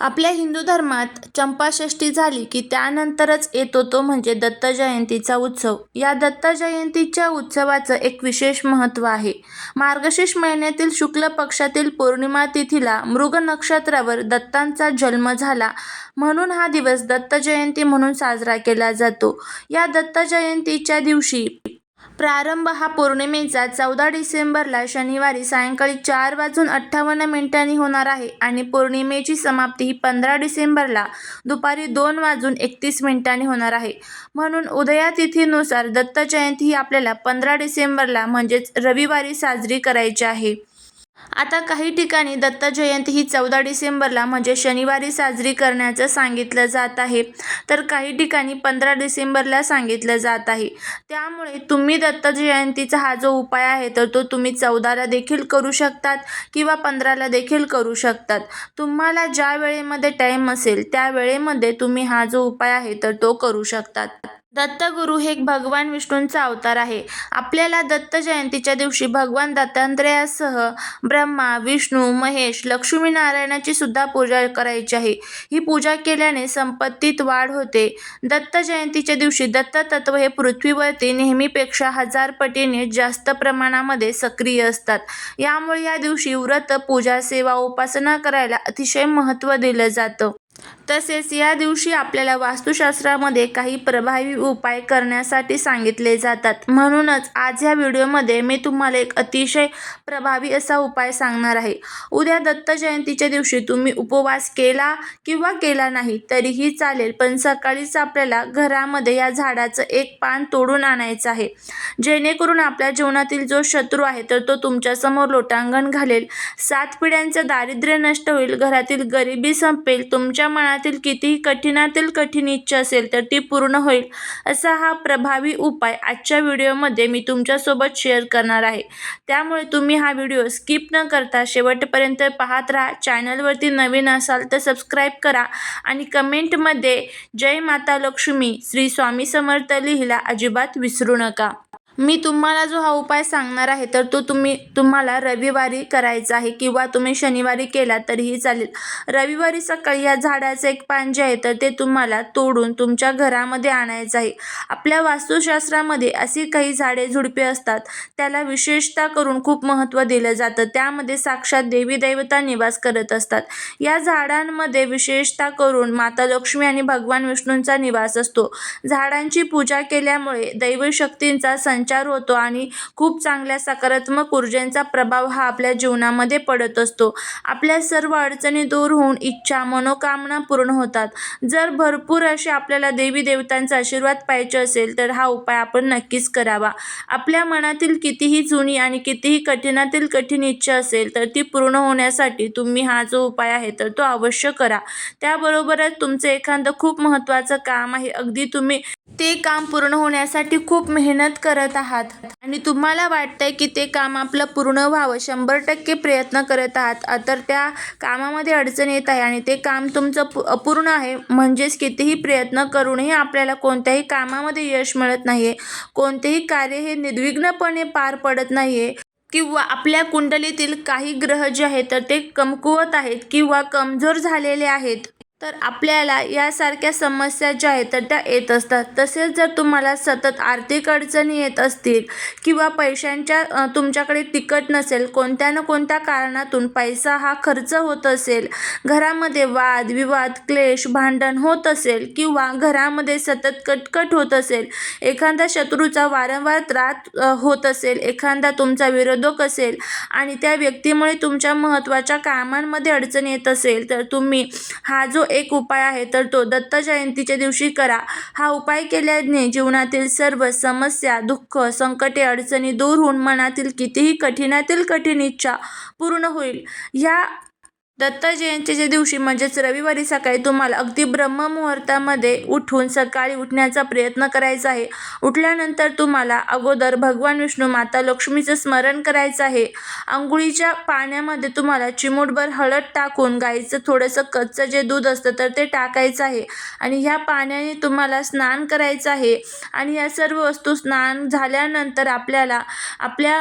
आपल्या हिंदू धर्मात चंपाषष्ठी झाली की त्यानंतरच येतो तो म्हणजे दत्त जयंतीचा उत्सव. या दत्त जयंतीच्या उत्सवाचं एक विशेष महत्त्व आहे. मार्गशीर्ष महिन्यातील शुक्ल पक्षातील पौर्णिमा तिथीला मृग नक्षत्रावर दत्तांचा जन्म झाला. म्हणून हा दिवस दत्त जयंती म्हणून साजरा केला जातो. या दत्त जयंतीच्या दिवशी प्रारंभ हा पौर्णिमेचा. चौदा डिसेंबरला शनिवारी सायंकाळी चार वाजून अठ्ठावन्न मिनिटांनी होणार आहे आणि पौर्णिमेची समाप्ती ही पंधरा डिसेंबरला दुपारी दोन वाजून एकतीस मिनिटांनी होणार आहे. म्हणून उदया तिथीनुसार दत्त जयंती ही आपल्याला पंधरा डिसेंबरला म्हणजेच रविवारी साजरी करायची आहे. आता काही ठिकाणी दत्त जयंती ही चौदा डिसेंबरला म्हणजे शनिवारी साजरी करण्याचं सांगितलं जात आहे. तर काही ठिकाणी पंधरा डिसेंबरला सांगितलं जात आहे. त्यामुळे तुम्ही दत्त जयंतीचा हा जो उपाय आहे तर तो तुम्ही चौदाला देखील करू शकतात किंवा पंधराला देखील करू शकतात. तुम्हाला ज्या वेळेमध्ये टाईम असेल त्या वेळेमध्ये तुम्ही हा जो उपाय आहे तर तो करू शकतात. दत्तगुरू हे एक भगवान विष्णूंचा अवतार आहे. आपल्याला दत्त जयंतीच्या दिवशी भगवान दत्तात्रयासह ब्रह्मा विष्णू महेश लक्ष्मीनारायणाची सुद्धा पूजा करायची आहे. ही पूजा केल्याने संपत्तीत वाढ होते. दत्त जयंतीच्या दिवशी दत्त तत्व हे पृथ्वीवरती नेहमीपेक्षा हजार पटीने जास्त प्रमाणामध्ये सक्रिय असतात. यामुळे या दिवशी व्रत पूजा सेवा उपासना करायला अतिशय महत्त्व दिलं जातं. तसेच या दिवशी आपल्याला वास्तुशास्त्रामध्ये काही प्रभावी उपाय करण्यासाठी सांगितले जातात. म्हणूनच आज ह्या व्हिडिओमध्ये मी तुम्हाला एक अतिशय प्रभावी असा उपाय सांगणार आहे. उद्या दत्त जयंतीच्या दिवशी तुम्ही उपवास केला किंवा केला नाही तरीही चालेल पण सकाळीच आपल्याला घरामध्ये या झाडाचं एक पान तोडून आणायचं आहे. जेणेकरून आपल्या जीवनातील जो शत्रू आहे तर तो तुमच्यासमोर लोटांगण घालेल. सात पिढ्यांचं दारिद्र्य नष्ट होईल घरातील गरिबी संपेल तुमच्या मनातील कितीही कठीणातील कठीण इच्छा असेल तर ती पूर्ण होईल असा हा प्रभावी उपाय आजच्या व्हिडिओमध्ये मी तुमच्यासोबत शेअर करणार आहे. त्यामुळे तुम्ही हा व्हिडिओ स्किप न करता शेवटपर्यंत पाहत राहा. चॅनलवरती नवीन असाल तर सबस्क्राईब करा आणि कमेंटमध्ये जय माता लक्ष्मी श्री स्वामी समर्थ लिहिला अजिबात विसरू नका. मी तुम्हाला जो हा उपाय सांगणार आहे तर तो तुम्ही तुम्हाला रविवारी करायचा आहे किंवा तुम्ही शनिवारी केला तरीही चालेल. रविवारी सकाळी या झाडाचं एक पान जे आहे तर ते तुम्हाला तोडून तुमच्या घरामध्ये आणायचं आहे. आपल्या वास्तुशास्त्रामध्ये अशी काही झाडे झुडपे असतात त्याला विशेषता करून खूप महत्त्व दिलं जातं. त्यामध्ये साक्षात देवी देवता निवास करत असतात. या झाडांमध्ये विशेषता करून माता लक्ष्मी आणि भगवान विष्णूंचा निवास असतो. झाडांची पूजा केल्यामुळे दैवशक्तींचा संचार होतो आणि खूप चांगल्या सकारात्मक ऊर्जेचा प्रभाव हा आपल्या जीवनामध्ये पडत असतो. आपल्या सर्व अडचणी दूर होऊन इच्छा मनोकामना पूर्ण होतात. जर भरपूर असे आपल्याला देवी देवतांचा आशीर्वाद पाहिजे असेल तर हा उपाय आपण नक्कीच करावा. आपल्या मनातील कितीही जुनी आणि कितीही कठीणातील कठीण इच्छा असेल तर ती पूर्ण होण्यासाठी तुम्ही हा जो उपाय आहे तर तो अवश्य करा. त्याबरोबरच तुमचं एखादं खूप महत्त्वाचं काम आहे. अगदी तुम्ही ते काम पूर्ण होण्यासाठी खूप मेहनत करत आहात. आणि तुम्हाला वाटतंय की ते काम आपलं पूर्ण व्हावं शंभर टक्के प्रयत्न करत आहात. तर त्या कामामध्ये अडचण येत आहे आणि ते काम तुमचं अपूर्ण आहे. म्हणजेच कितीही प्रयत्न करूनही आपल्याला कोणत्याही कामामध्ये यश मिळत नाही आहे कोणतेही कार्य हे निर्विघ्नपणे पार पडत नाही आहे किंवा आपल्या कुंडलीतील काही ग्रह जे आहेत तर ते कमकुवत आहेत किंवा कमजोर झालेले आहेत. तर आपल्याला यासारख्या समस्या ज्या आहेत तर त्या येत असतात. तसेच जर तुम्हाला सतत आर्थिक अडचणी येत असतील किंवा पैशांच्या तुमच्याकडे तिकट नसेल कोणत्या ना कोणत्या कारणातून पैसा हा खर्च होत असेल घरामध्ये वाद विवाद क्लेश भांडण होत असेल किंवा घरामध्ये सतत कटकट होत असेल एखाद्या शत्रूचा वारंवार त्रास होत असेल एखादा तुमचा विरोधक असेल आणि त्या व्यक्तीमुळे तुमच्या महत्त्वाच्या कामांमध्ये अडचण येत असेल तर तुम्ही हा जो एक उपाय आहे तर तो दत्त जयंतीच्या दिवशी करा. हा उपाय केल्याने जीवनातील सर्व समस्या दुःख संकटे अडचणी दूर होऊन मनातील कितीही कठीणातील कठीण इच्छा पूर्ण होईल. ह्या दत्त जयंतीच्या दिवशी म्हणजेच रविवारी सकाळी तुम्हाला अगदी ब्रह्ममुहूर्तामध्ये उठून सकाळी उठण्याचा प्रयत्न करायचा आहे. उठल्यानंतर तुम्हाला अगोदर भगवान विष्णू माता लक्ष्मीचं स्मरण करायचं आहे. आंघोळीच्या पाण्यामध्ये तुम्हाला चिमूटभर हळद टाकून गाईचं थोडंसं कच्चं जे दूध असतं तर ते टाकायचं आहे. आणि ह्या पाण्याने तुम्हाला स्नान करायचं आहे. आणि या सर्व वस्तू स्नान झाल्यानंतर आपल्याला आपल्या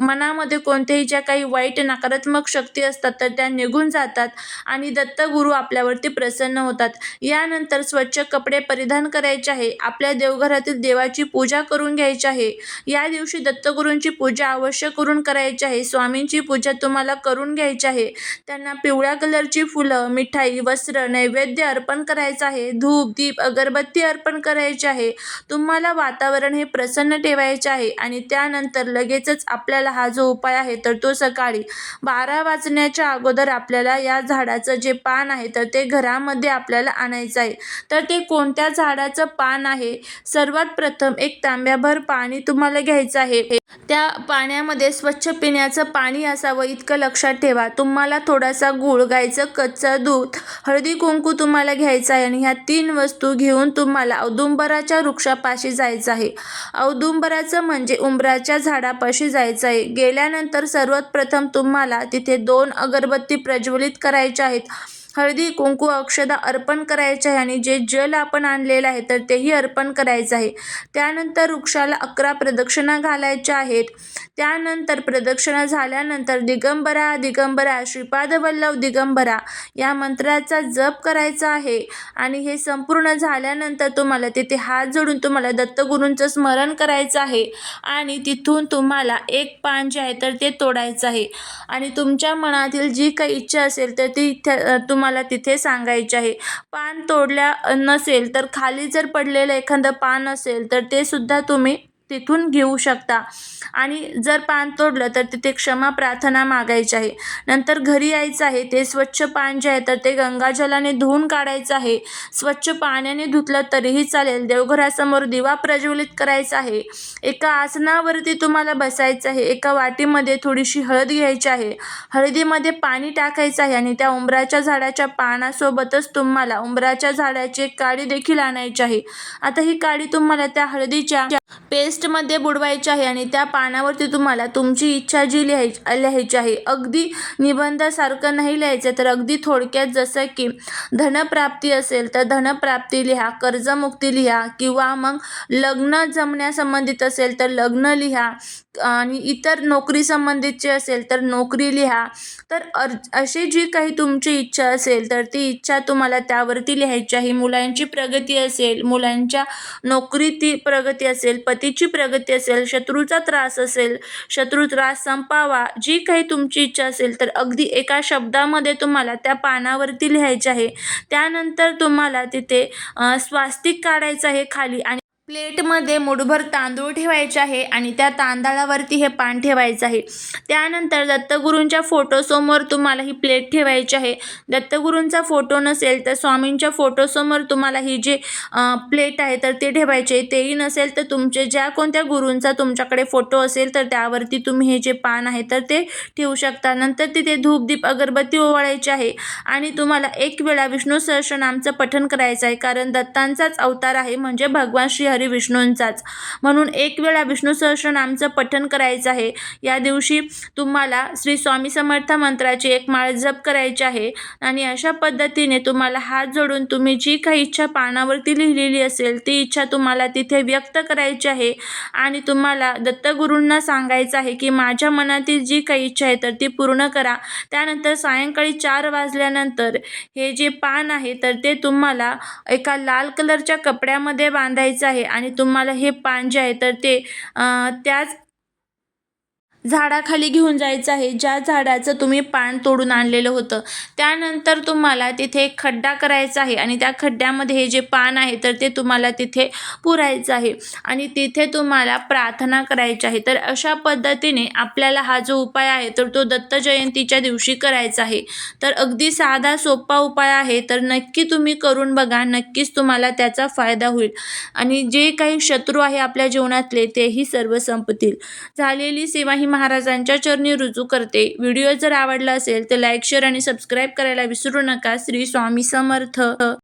मनामध्ये कोणत्याही ज्या काही वाईट नकारात्मक शक्ती असतात तर त्या निघून जातात आणि दत्तगुरू आपल्यावरती प्रसन्न होतात. यानंतर स्वच्छ कपडे परिधान करायचे आहे. आपल्या देवघरातील देवाची पूजा करून घ्यायची आहे. या दिवशी दत्तगुरूंची पूजा अवश्य करून करायची आहे. स्वामींची पूजा तुम्हाला करून घ्यायची आहे. त्यांना पिवळ्या कलरची फुलं मिठाई वस्त्र नैवेद्य अर्पण करायचं आहे. धूप दीप अगरबत्ती अर्पण करायची आहे. तुम्हाला वातावरण हे प्रसन्न ठेवायचे आहे आणि त्यानंतर लगेचच आपल्याला हा जो उपाय आहे तर तो सकाळी बारा वाजण्याच्या अगोदर आपल्याला या झाडाचं जे पान आहे तर ते घरामध्ये आपल्याला आणायचं आहे. तर ते कोणत्या झाडाचं पान आहे? सर्वात प्रथम एक तांब्याभर पाणी तुम्हाला घ्यायचं आहे. त्या पाण्यामध्ये स्वच्छ पिण्याचं पाणी असावं इतकं लक्षात ठेवा. तुम्हाला थोडासा गूळ गायचं कच्चं दूध हळदी कुंकू तुम्हाला घ्यायचं आहे आणि ह्या तीन वस्तू घेऊन तुम्हाला औदुंबराच्या वृक्षापाशी जायचं आहे. औदुंबराचं म्हणजे उंबराच्या झाडापाशी जायचं आहे. गेल्यानंतर सर्वात प्रथम तुम्हाला तिथे दोन अगरबत्ती प्र प्रज्वलित करायच्या आहेत. हळदी कुंकू अक्षदा अर्पण करायचे आहे आणि जे जल आपण आणलेलं आहे तर तेही अर्पण करायचं आहे. त्यानंतर वृक्षाला अकरा प्रदक्षिणा घालायच्या आहेत. त्यानंतर प्रदक्षिणा झाल्यानंतर दिगंबरा दिगंबरा श्रीपाद वल्लभ दिगंबरा या मंत्राचा जप करायचा आहे. आणि हे संपूर्ण झाल्यानंतर तुम्हाला तिथे हात जोडून तुम्हाला दत्तगुरूंचं स्मरण करायचं आहे. आणि तिथून तुम्हाला एक पान जे आहे तर ते तोडायचं आहे. आणि तुमच्या मनातील जी काही इच्छा असेल तर ती तुम्हाला तिथे सांगायची आहे. पान तोडल्या नसेल तर खाली जर पडलेलं एखादं पान असेल तर ते सुद्धा तुम्ही तिथून घेऊ शकता. आणि जर पान तोडलं तर तिथे क्षमा प्रार्थना मागायची आहे. नंतर घरी यायचं आहे ते स्वच्छ पान जे आहे तर ते गंगाजलाने धुवून काढायचं आहे. स्वच्छ पाण्याने धुतलं तरीही चालेल. देवघरासमोर दिवा प्रज्वलित करायचा आहे. एका आसनावरती तुम्हाला बसायचं आहे. एका वाटीमध्ये थोडीशी हळद घ्यायची आहे. हळदीमध्ये पाणी टाकायचं आहे आणि त्या उंबराच्या झाडाच्या पानासोबतच तुम्हाला उंबराच्या झाडाची एक काडी देखील आणायची आहे. आता ही काडी तुम्हाला त्या हळदीच्या पेस्ट लिस्टमध्ये बुडवायची आहे आणि त्या पानावरती तुम्हाला तुमची इच्छा जी लिहायची लिहायची आहे अगदी निबंधासारखं नाही लिहायचं. तर अगदी थोडक्यात जसं की धनप्राप्ती असेल तर धनप्राप्ती लिहा कर्जमुक्ती लिहा किंवा मग लग्न जमण्यासंबंधित असेल तर लग्न लिहा आणि इतर नोकरी संबंधितचे असेल तर नोकरी लिहा. तर अर अशी जी काही तुमची इच्छा असेल तर ती इच्छा तुम्हाला त्यावरती लिहायची आहे. मुलांची प्रगती असेल मुलांच्या नोकरीती प्रगती असेल पतीची प्रगती असेल शत्रूचा त्रास असेल शत्रू त्रास संपावा जी काही तुमची इच्छा असेल तर अगदी एका शब्दामध्ये तुम्हाला त्या पानावरती लिहायचे आहे. त्यानंतर तुम्हाला तिथे स्वास्तिक काढायचं आहे खाली आणि प्लेटमध्ये मुठभर तांदूळ ठेवायचे आहे आणि त्या तांदळावरती हे पान ठेवायचं आहे. त्यानंतर दत्तगुरूंच्या फोटोसमोर तुम्हाला ही प्लेट ठेवायची आहे. दत्तगुरूंचा फोटो नसेल तर स्वामींच्या फोटोसमोर तुम्हाला ही जी प्लेट आहे तर ते ठेवायचे तेही नसेल तर तुमचे ज्या कोणत्या गुरूंचा तुमच्याकडे फोटो असेल तर त्यावरती तुम्ही हे जे पान आहे तर ते ठेवू शकता. नंतर तिथे धूपदीप अगरबत्ती ओवाळायची आहे आणि तुम्हाला एक वेळा विष्णू सहस्रनामचं पठण करायचं आहे. कारण दत्तांचाच अवतार आहे. म्हणजे भगवान श्री हरी विष्णूंचाच. म्हणून एक वेळा विष्णू सहस्रनामचं पठण करायचं आहे. या दिवशी तुम्हाला श्री स्वामी समर्थ मंत्राची एक माळ जप करायची आहे. आणि अशा पद्धतीने तुम्हाला हात जोडून तुम्ही जी काही इच्छा पानावरती लिहिलेली असेल ती इच्छा तुम्हाला तिथे व्यक्त करायची आहे. आणि तुम्हाला दत्तगुरूंना सांगायचं आहे की माझ्या मनातील जी काही इच्छा आहे तर ती पूर्ण करा. त्यानंतर सायंकाळी चार वाजल्यानंतर हे जे पान आहे तर ते तुम्हाला एका लाल कलरच्या कपड्यामध्ये बांधायचं आहे. आणि तुम्हाला हे पान जे आहे तर ते त्याच झाडाखाली घेऊन जायचं आहे. ज्या झाडाचं तुम्ही पान तोडून आणलेलं होतं त्यानंतर तुम्हाला तिथे एक खड्डा करायचा आहे आणि त्या खड्ड्यामध्ये हे जे पान आहे तर ते तुम्हाला तिथे पुरायचं आहे. आणि तिथे तुम्हाला प्रार्थना करायची आहे. तर अशा पद्धतीने आपल्याला हा जो उपाय आहे तर तो दत्त जयंतीच्या दिवशी करायचा आहे. तर अगदी साधा सोपा उपाय आहे तर नक्की तुम्ही करून बघा. नक्कीच तुम्हाला त्याचा फायदा होईल. आणि जे काही शत्रू आहे आपल्या जीवनातले तेही सर्व संपतील. झालेली सेवा ही महाराजांच्या चरणी रुजू करते. व्हिडिओ जर आवडला असेल तर लाईक शेअर आणि सबस्क्राईब करायला विसरू नका. श्री स्वामी समर्थ.